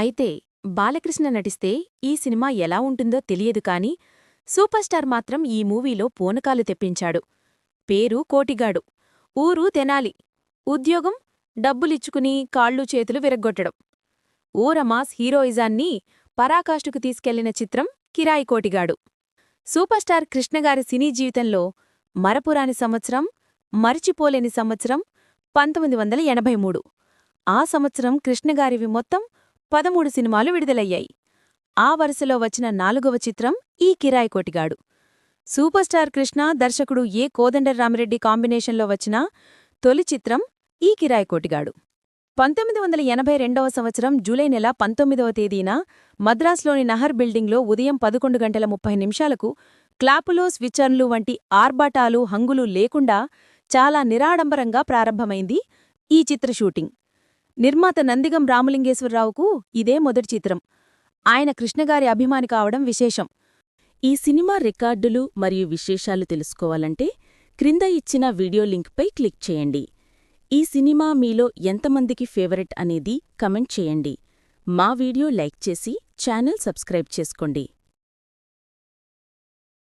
అయితే బాలకృష్ణ నటిస్తే ఈ సినిమా ఎలా ఉంటుందో తెలియదు కాని సూపర్ స్టార్ మాత్రం ఈ మూవీలో పూనకాలు తెప్పించాడు. పేరు కోటిగాడు. ఊరు తెనాలి. ఉద్యోగం డబ్బులిచ్చుకుని కాళ్ళు చేతులు విరగ్గొట్టడం. ఊరమాస్ హీరోయిజాన్ని పరాకాష్టుకు తీసుకెళ్ళిన చిత్రం కిరాయి కోటిగాడు. సూపర్ స్టార్ కృష్ణగారి సినీ జీవితంలో మరపురాని సంవత్సరం మరిచిపోలేని సంవత్సరం పంతొమ్మిది వందల ఎనభై మూడు. ఆ సంవత్సరం కృష్ణగారివి మొత్తం పదమూడు సినిమాలు విడుదలయ్యాయి. ఆ వరుసలో వచ్చిన నాలుగవ చిత్రం ఈ కిరాయి కోటిగాడు. సూపర్ స్టార్ కృష్ణ దర్శకుడు ఏ కోదండరామిరెడ్డి కాంబినేషన్లో వచ్చిన తొలి చిత్రం ఈ కిరాయి కోటిగాడు. పంతొమ్మిది వందల ఎనభై రెండవ సంవత్సరం జూలై నెల పంతొమ్మిదవ తేదీన మద్రాస్లోని నహర్ బిల్డింగ్లో ఉదయం పదకొండు గంటల ముప్పై నిమిషాలకు క్లాపులో స్విచర్న్లు వంటి ఆర్బాటాలు హంగులు లేకుండా చాలా నిరాడంబరంగా ప్రారంభమైంది ఈ చిత్ర షూటింగ్. నిర్మాత నందిగం రామలింగేశ్వరరావుకు ఇదే మొదటి చిత్రం. ఆయన కృష్ణగారి అభిమాని కావడం విశేషం. ఈ సినిమా రికార్డులు మరియు విశేషాలు తెలుసుకోవాలంటే క్రింద ఇచ్చిన వీడియో లింక్పై క్లిక్ చేయండి. ఈ సినిమా మీలో ఎంతమందికి ఫేవరెట్ అనేది కమెంట్ చేయండి. మా వీడియో లైక్ చేసి ఛానల్ సబ్స్క్రైబ్ చేసుకోండి.